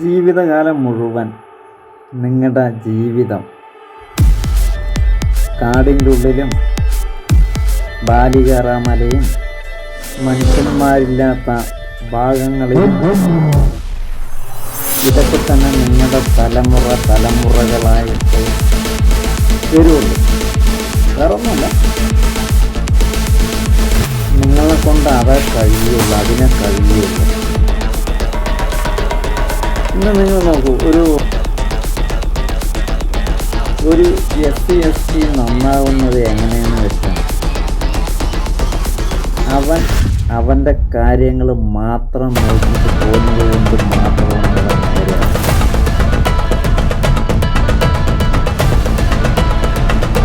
ജീവിതകാലം മുഴുവൻ നിങ്ങളുടെ ജീവിതം കാടിന്റെ ഉള്ളിലും ബാലികറാമലയും മനുഷ്യന്മാരില്ലാത്ത ഭാഗങ്ങളിലും ഇതൊക്കെ തന്നെ നിങ്ങളുടെ തലമുറ തലമുറകളായിട്ട് വരുള്ളൂ. വേറെ ഒന്നുമില്ല നിങ്ങളെ കൊണ്ട് അതേ കഴിയുള്ളൂ അതിനെ കഴിയുള്ളൂ. ഇന്ന് നിങ്ങൾ നോക്കൂ ഒരു ഒരു എസ് സി എസ് ടി നന്നാവുന്നത് എങ്ങനെയെന്ന് വെച്ചാൽ അവൻ അവന്റെ കാര്യങ്ങൾ മാത്രം നോക്കിയിട്ട് പോകുന്നത് കൊണ്ട് മാത്രമാണ്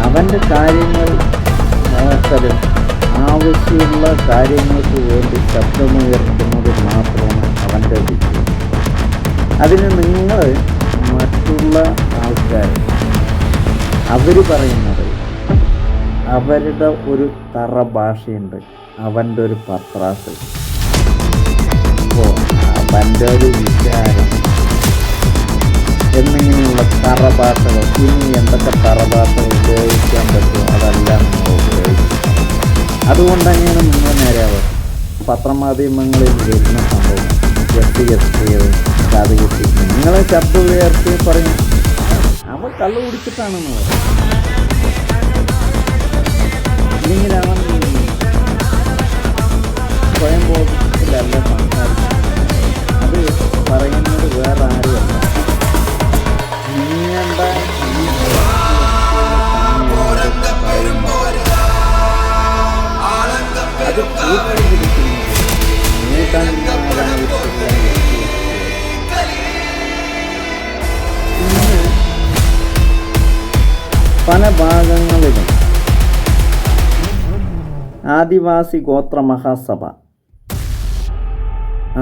അവന്റെ കാര്യങ്ങൾ നോക്കലും ആവശ്യമുള്ള കാര്യങ്ങൾക്ക് വേണ്ടി ശബ്ദമുയർത്തുന്നത് മാത്രമാണ് അവന്റെ വിജയം. അതിന് നിങ്ങൾ മറ്റുള്ള ആൾക്കാർ അവർ പറയുന്നത് അവരുടെ ഒരു തറ ഭാഷയുണ്ട് അവന്റെ ഒരു പത്രാസ്. അപ്പോൾ അവന്റെ ഒരു വിചാരം എന്നിങ്ങനെയുള്ള തറ ഭാഷകൾ ഇനി എന്തൊക്കെ തറ ഭാഷകൾ ഉപയോഗിക്കാൻ പറ്റുമോ അതെല്ലാം നിങ്ങൾ ഉപയോഗിക്കും അതുകൊണ്ട് തന്നെയാണ് നിങ്ങൾ നേരെയാവുക പത്രമാധ്യമങ്ങളിൽ വരുന്ന സംഭവം എസ് ടി ശബ്ദം ഉയർത്തി പറഞ്ഞു. അവൻ കള്ളു കുടിച്ചിട്ടാണെന്ന് സ്വയം ബോധത്തിലല്ല സംസാരിക്കുന്നത് അത് പറയുന്നത് വേറെ ആരുമല്ല. നീ ഈ ആദിവാസി ഗോത്ര മഹാസഭ.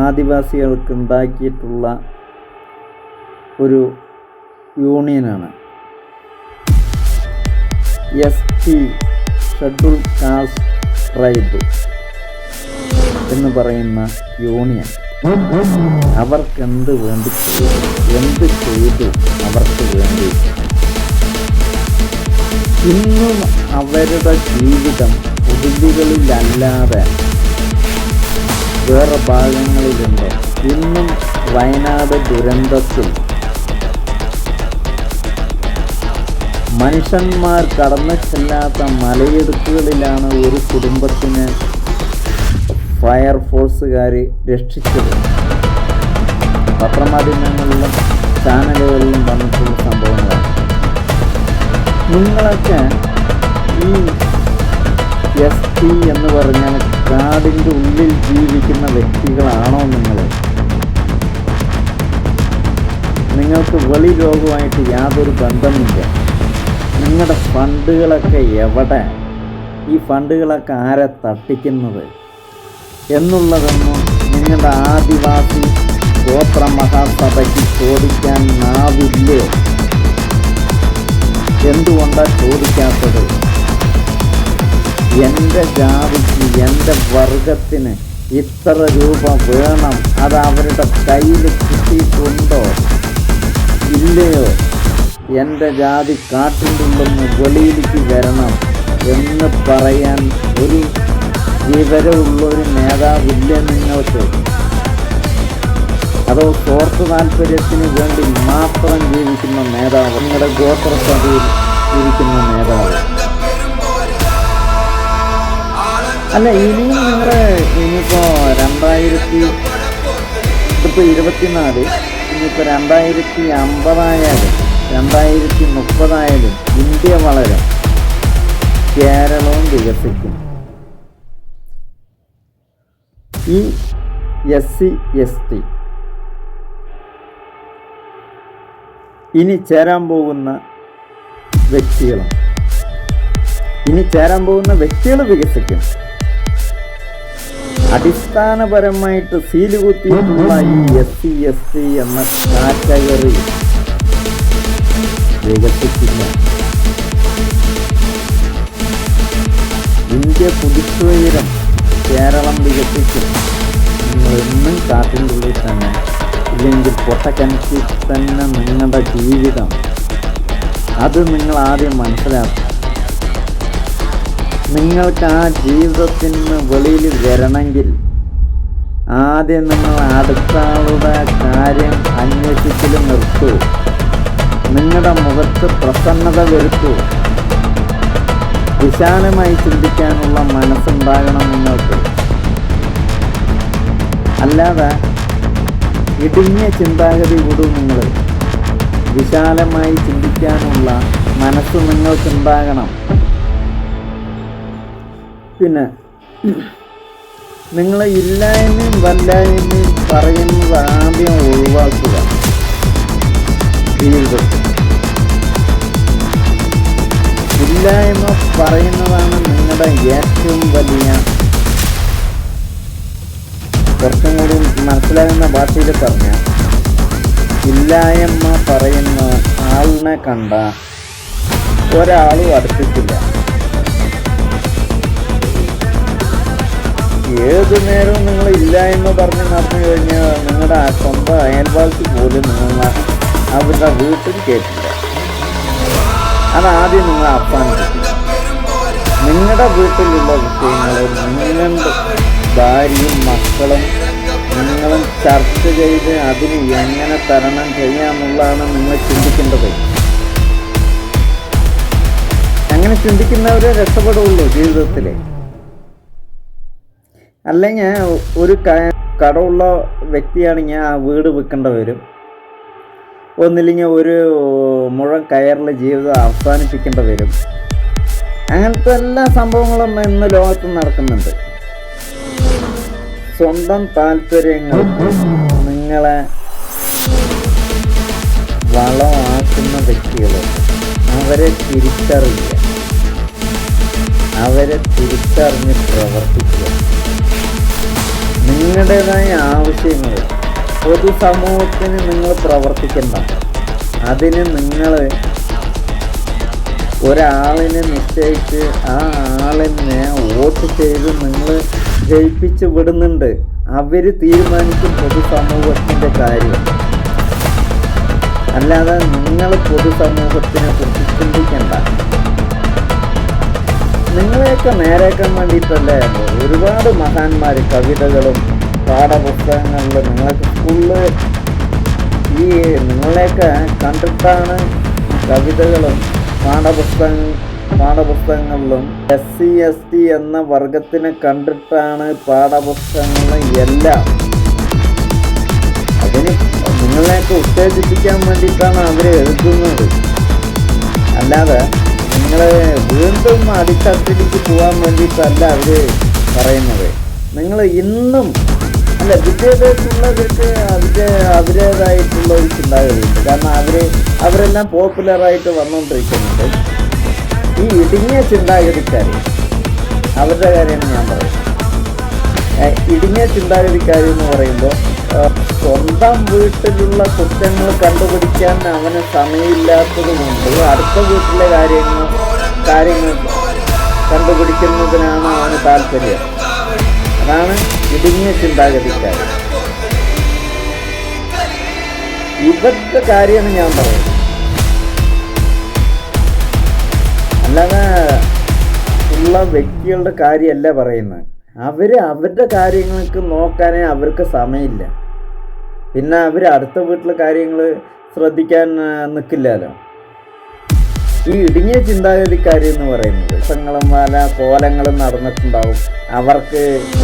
ആദിവാസികൾക്ക് ഉണ്ടാക്കിയിട്ടുള്ള ഒരു യൂണിയനാണ്. S T schedule caste tribe എന്ന് പറയുന്ന യൂണിയൻ. അവർക്ക് എന്ത് വേണ്ടി എന്ത് ചെയ്തു? അവർക്ക് വേണ്ടി. ഇന്നും അവരുടെ ജീവിതം പുതുതികളിലല്ലാതെ വേറെ ഭാഗങ്ങളിലുണ്ട്. ഇന്നും വയനാട് ദുരന്തത്തിൽ മനുഷ്യന്മാർ കടന്നു ചെല്ലാത്ത മലയിടുക്കുകളിലാണ് ഒരു കുടുംബത്തിന് ഫയർഫോഴ്സുകാർ രക്ഷിച്ചത്. പത്രമാധ്യമങ്ങളിലും ചാനലുകളിലും വന്നിട്ടുള്ള സംഭവങ്ങളാണ്. നിങ്ങളൊക്കെ ഈ എസ് ടി എന്ന് പറഞ്ഞാൽ കാടിന്റെ ഉള്ളിൽ ജീവിക്കുന്ന വ്യക്തികളാണോ നിങ്ങൾ? നിങ്ങൾക്ക് വെളി രോഗമായിട്ട് യാതൊരു ബന്ധമില്ല. നിങ്ങളുടെ ഫണ്ടുകളൊക്കെ എവിടെ? ഈ ഫണ്ടുകളൊക്കെ ആരെ തട്ടിക്കുന്നത്? എന്നുള്ളതൊന്നും നിങ്ങളുടെ ആദിവാസി ഗോത്ര മഹാസഭയ്ക്ക് ചോദിക്കാൻ നാവില്ലേ? എന്തുകൊണ്ടാണ് ചോദിക്കാത്തത്? എന്റെ ജാതിക്ക് എന്റെ വർഗത്തിന് ഇത്ര രൂപ വേണം? അത് അവരുടെ കയ്യിൽ കിട്ടിയിട്ടുണ്ടോ? ഇല്ലയോ? എന്റെ ജാതി കാട്ടിലുണ്ടെന്ന് വെളിയിലേക്ക് വരണം എന്ന് പറയാൻ ഒരു വിവരമുള്ളൊരു നേതാവില്ല നിങ്ങൾക്ക്? അതോ സ്വാർത്ഥ താല്പര്യത്തിന് വേണ്ടി മാത്രം ജീവിക്കുന്ന നേതാവ്? നിങ്ങളുടെ ഗോത്രസഭയിൽ ഇരിക്കുന്ന നേതാവ്? അല്ല ഇനിയും നിങ്ങളുടെ ഇനിയിപ്പോൾ രണ്ടായിരത്തി ഇതിപ്പോ ഇരുപത്തിനാല് ഇനിയിപ്പോൾ രണ്ടായിരത്തി അമ്പതായാലും രണ്ടായിരത്തി മുപ്പതായാലും ഇന്ത്യ വളരും കേരളവും വികസിക്കും. ഈ എസ് സി എസ് ടി ഇനി ചേരാൻ പോകുന്ന വ്യക്തികളും ഇനി ചേരാൻ പോകുന്ന വ്യക്തികൾ വികസിക്കും. അടിസ്ഥാനപരമായിട്ട് സീൽ കുത്തിയിട്ടുള്ള ഈ എസ് സി എസ് സി എന്ന കാറ്റഗറി വികസിക്കില്ല ഇന്ത്യ കുതിച്ചുയരം കേരളം വികസിക്കും. നിങ്ങൾ കാട്ടിന്റെ ഉള്ളിൽ തന്നെ. ഇല്ലെങ്കിൽ പൊട്ടക്കനുസരിച്ച് തന്നെ നിങ്ങളുടെ ജീവിതം. അത് നിങ്ങൾ ആദ്യം മനസ്സിലാക്കും നിങ്ങൾക്ക് ആ ജീവിതത്തിൽ നിന്ന് വെളിയിൽ വരണമെങ്കിൽ ആദ്യം നിങ്ങൾ അടുത്ത ആളുടെ കാര്യം അന്വേഷിക്കൽ നിർത്തൂ. നിങ്ങളുടെ മുഖത്ത് പ്രസന്നത വരുത്തൂ. വിശാലമായി ചിന്തിക്കാനുള്ള മനസ്സുണ്ടാകണം നിങ്ങൾക്ക്. അല്ലാതെ ഇടുങ്ങിയ ചിന്താഗതി വിടും നിങ്ങൾ. വിശാലമായി ചിന്തിക്കാനുള്ള മനസ്സ് നിങ്ങൾക്കുണ്ടാകണം. പിന്നെ നിങ്ങളെ ഇല്ലായ്മയും വല്ലായ്മയും പറയുന്നത് ആദ്യം ഒഴിവാക്കുക. ഇല്ലായ്മ പറയുന്നതാണ് നിങ്ങളുടെ ഏറ്റവും വലിയ കുറച്ചും കൂടി മനസ്സിലാകുന്ന ഭാഷയിൽ പറഞ്ഞ ഇല്ലായ്മ പറയുന്ന ആളിനെ കണ്ട ഒരാളും അടുത്തിട്ടില്ല. ഏത് നേരവും നിങ്ങൾ ഇല്ലായ്മ പറഞ്ഞ് നടന്നു കഴിഞ്ഞാൽ നിങ്ങളുടെ ആ സ്വന്തം അയൽവാസി പോലും നിങ്ങൾ അവരുടെ വീട്ടിൽ കേട്ടില്ല. അതാദ്യം നിങ്ങൾ അവസാനിപ്പിക്കുക നിങ്ങളുടെ വീട്ടിലുള്ള വിഷയങ്ങൾ നിങ്ങളുടെ ഭാര്യയും മക്കളും നിങ്ങളും ചർച്ച ചെയ്ത് അതിന് എങ്ങനെ തരണം ചെയ്യാമെന്നുള്ളതാണ് നിങ്ങൾ ചിന്തിക്കേണ്ടത്. അങ്ങനെ ചിന്തിക്കുന്നവരെ രക്ഷപ്പെടുള്ളൂ ജീവിതത്തിൽ അല്ലെങ്കിൽ ഒരു കടമുള്ള വ്യക്തിയാണെങ്കിൽ ആ വീട് വിൽക്കേണ്ട വരും. ഒന്നില്ലെങ്കിൽ ഒരു മുഴം കയറിൽ ജീവിതം അവസാനിപ്പിക്കേണ്ടി വരും. അങ്ങനത്തെ എല്ലാ സംഭവങ്ങളും ഇന്ന് ലോകത്ത് നടക്കുന്നുണ്ട്. സ്വന്തം താല്പര്യങ്ങൾക്ക് നിങ്ങളെ വളമാക്കുന്ന വ്യക്തികൾ അവരെ തിരിച്ചറിയുക. അവരെ തിരിച്ചറിഞ്ഞ് പ്രവർത്തിക്കുക. നിങ്ങളുടേതായ ആവശ്യങ്ങൾ പൊതുസമൂഹത്തിന് നിങ്ങൾ പ്രവർത്തിക്കണ്ട. അതിന് നിങ്ങൾ ഒരാളിനെ നിശ്ചയിച്ച് ആ ആളിനെ വോട്ട് ചെയ്ത് നിങ്ങൾ ജയിപ്പിച്ച് വിടുന്നുണ്ട്. അവർ തീരുമാനിക്കും പൊതുസമൂഹത്തിന്റെ കാര്യം. അല്ലാതെ നിങ്ങൾ പൊതുസമൂഹത്തിനെ കുറിച്ച് ചിന്തിക്കണ്ട. നിങ്ങളെയൊക്കെ നേരേക്കാൻ വേണ്ടിയിട്ടല്ലേ? ഒരുപാട് മഹാന്മാർ കവിതകളും പാഠപുസ്തകങ്ങളിൽ നിങ്ങൾക്ക് സ്കൂളിൽ ഈ നിങ്ങളെയൊക്കെ കണ്ടിട്ടാണ് കവിതകളും പാഠപുസ്തക പാഠപുസ്തകങ്ങളിലും എസ് സി എസ് ടി എന്ന വർഗത്തിനെ കണ്ടിട്ടാണ് പാഠപുസ്തകങ്ങളും എല്ലാം. അതിന് നിങ്ങളെയൊക്കെ ഉത്തേജിപ്പിക്കാൻ വേണ്ടിയിട്ടാണ് അവർ എഴുതുന്നത്. അല്ലാതെ നിങ്ങളെ വീണ്ടും അടിച്ചടിച്ച് പോകാൻ വേണ്ടിയിട്ടല്ല അവർ പറയുന്നത്. നിങ്ങൾ ഇന്നും അല്ല വിദ്യാഭ്യാസമുള്ളവർക്ക് അവർ അവരുടേതായിട്ടുള്ള ഒരു ചിന്താഗതിയുണ്ട്. കാരണം അവർ അവരെല്ലാം പോപ്പുലറായിട്ട് വന്നുകൊണ്ടിരിക്കുന്നുണ്ട് ഈ ഇടുങ്ങിയ ചിന്താഗതിക്കാർ അവരുടെ കാര്യമാണ് ഞാൻ പറയുന്നത്. ഇടുങ്ങിയ ചിന്താഗതിക്കാർ എന്ന് പറയുമ്പോൾ സ്വന്തം വീട്ടിലുള്ള കുറ്റങ്ങൾ കണ്ടുപിടിക്കാൻ അവന് സമയമില്ലാത്തതുകൊണ്ട് അടുത്ത വീട്ടിലെ കാര്യങ്ങൾ കാര്യങ്ങൾ കണ്ടുപിടിക്കുന്നതിനാണ് അവന് താല്പര്യം. അതാണ് ഇടുങ്ങിയ ചിന്താഗതിക്കാർ ഇവരുടെ കാര്യമാണ് ഞാൻ പറയുന്നത്. അല്ലാതെ ഉള്ള വ്യക്തികളുടെ കാര്യമല്ല പറയുന്നത്. അവർ അവരുടെ കാര്യങ്ങൾക്ക് നോക്കാനേ അവർക്ക് സമയമില്ല. പിന്നെ അവർ അടുത്ത വീട്ടിലെ കാര്യങ്ങൾ ശ്രദ്ധിക്കാൻ നിൽക്കില്ലല്ലോ ഈ ഇടുങ്ങിയ ചിന്താഗതിക്കാർ എന്ന് പറയുന്നത് ദിവസങ്ങളും പല കോലങ്ങളും നടന്നിട്ടുണ്ടാവും. അവർക്ക്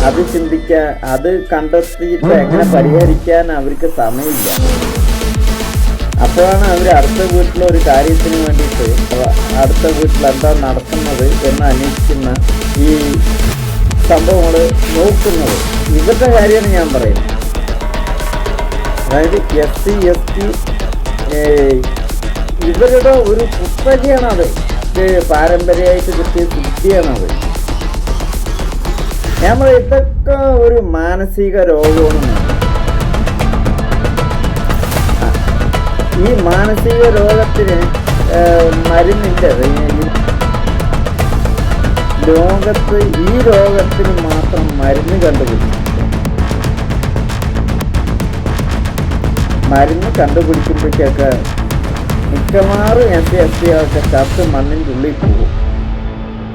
അത് ചിന്തിക്കാൻ അത് കണ്ടെത്തിയിട്ട് എങ്ങനെ പരിഹരിക്കാൻ അവർക്ക് സമയമില്ല. അപ്പോഴാണ് അവർ അടുത്ത വീട്ടിലെ ഒരു കാര്യത്തിന് വേണ്ടിയിട്ട് അടുത്ത വീട്ടിൽ എന്താ നടക്കുന്നത് എന്ന് അന്വേഷിക്കുന്ന ഈ സംഭവങ്ങൾ നോക്കുന്നത്. ഇവരുടെ കാര്യമാണ് ഞാൻ പറയുന്നത്. അതായത് എസ് സി എസ് ടി ഇവരുടെ ഒരു കുത്തകയാണത് ഇത് പാരമ്പര്യമായിട്ട് കിട്ടിയ സിദ്ധിയാണത് ഞാൻ പറയും ഇതൊക്കെ ഒരു മാനസിക രോഗമാണ്. ഈ മാനസിക രോഗത്തിന് ഈ ലോകത്ത് ഈ രോഗത്തിന് മാത്രം മരുന്ന് കണ്ടുപിടിച്ചു മരുന്ന് കണ്ടുപിടിക്കുമ്പോഴേക്കൊക്കെ മിക്കവാറും എസ് സി എസ് ടി ഒക്കെ ചത്ത് മണ്ണിന്റെ ഉള്ളിൽ പോകും.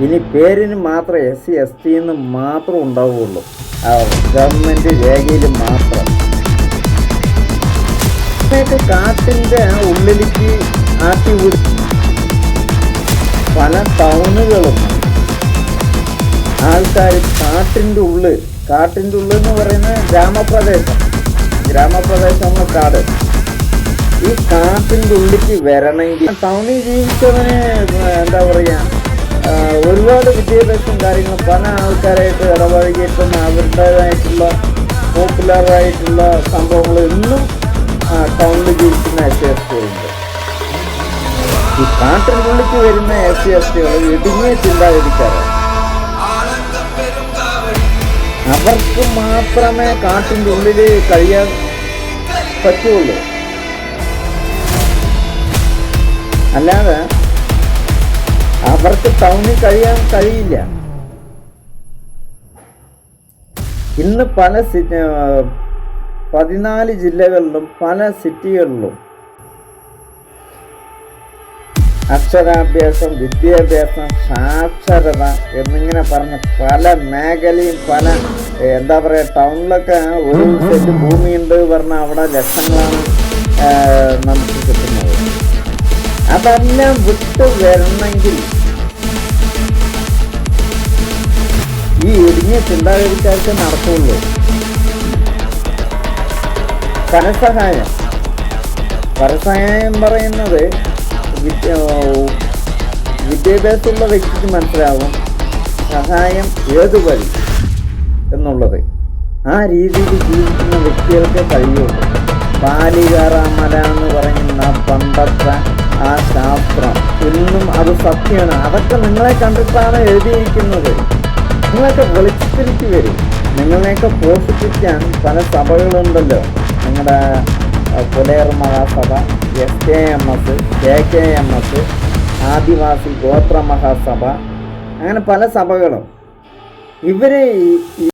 ഇനി പേരിന് മാത്രം എസ് സി എസ് ടി എന്ന് മാത്രം ഉണ്ടാവുകയുള്ളൂ ഗവൺമെന്റ് രേഖയിൽ മാത്രം. ഇതൊക്കെ കാട്ടിന്റെ ഉള്ളിലേക്ക് ആട്ടി വിടും പല ടൗണുകളും ആൾക്കാർ കാട്ടിന്റെ ഉള്ളിൽ കാട്ടിന്റെ ഉള്ളിൽ എന്ന് പറയുന്നത് ഗ്രാമപ്രദേശം. ഗ്രാമപ്രദേശമാണ് കാട്. ഈ കാട്ടിന്റെ ഉള്ളിക്ക് വരണമെങ്കിൽ ടൗണിൽ ജീവിച്ചവന് എന്താ പറയുക ഒരുപാട് വിദ്യാഭ്യാസം കാര്യങ്ങളും പല ആൾക്കാരായിട്ട് ഇടപഴകിയിട്ടും അവരുടേതായിട്ടുള്ള പോപ്പുലറായിട്ടുള്ള സംഭവങ്ങൾ ഇന്നും ടൗണിൽ ജീവിക്കുന്ന എസ് സി എസ് ടി ഈ കാട്ടിനുള്ളിക്ക് വരുന്ന എസ് സി എസ് ടികൾ ഇടുങ്ങിയ ചിന്താഗതിക്കാരാണ്. അവർക്ക് മാത്രമേ കാട്ടിന്റെ ഉള്ളിൽ കഴിയാൻ പറ്റുള്ളൂ. അല്ലാതെ അവർക്ക് ടൗണിൽ കഴിയാൻ കഴിയില്ല. ഇന്ന് പല സിറ്റി പതിനാല് ജില്ലകളിലും പല സിറ്റികളിലും അക്ഷരാഭ്യാസം വിദ്യാഭ്യാസം സാക്ഷരത എന്നിങ്ങനെ പറഞ്ഞ പല മേഖലയും പല എന്താ പറയുക ടൗണിലൊക്കെ ഒരു സെറ്റ് ഭൂമിയുണ്ട് പറഞ്ഞാൽ അവിടെ ലക്ഷങ്ങളാണ് നമുക്ക് അതെല്ലാം വിട്ടു വരണമെങ്കിൽ ഈ ഇടുങ്ങിയ ചിന്താഗതിക്കാർക്ക് നടക്കുള്ളൂ. ധനസഹായം. ധനസഹായം പറയുന്നത് വിദ്യ വിദ്യാഭ്യാസമുള്ള വ്യക്തിക്ക് മനസ്സിലാവും. സഹായം ഏതു വഴി എന്നുള്ളത്. ആ രീതിയിൽ ജീവിക്കുന്ന വ്യക്തികൾക്ക് കഴിയുള്ളൂ. ബാലികാറാമല എന്ന് പറയുന്ന പണ്ടത്തെ അത് സത്യമാണ്. അതൊക്കെ നിങ്ങളെ കണ്ടിട്ടാണ് എഴുതിയിരിക്കുന്നത്. നിങ്ങളൊക്കെ വെളിച്ചത്തിലേക്ക് വരും. നിങ്ങളെയൊക്കെ പോഷിപ്പിക്കാൻ പല സഭകളുണ്ടല്ലോ. നിങ്ങളുടെ Pulayar Mahasabha S K M S K K M S Adivasi Gothra Mahasabha അങ്ങനെ പല സഭകളും. ഇവരെ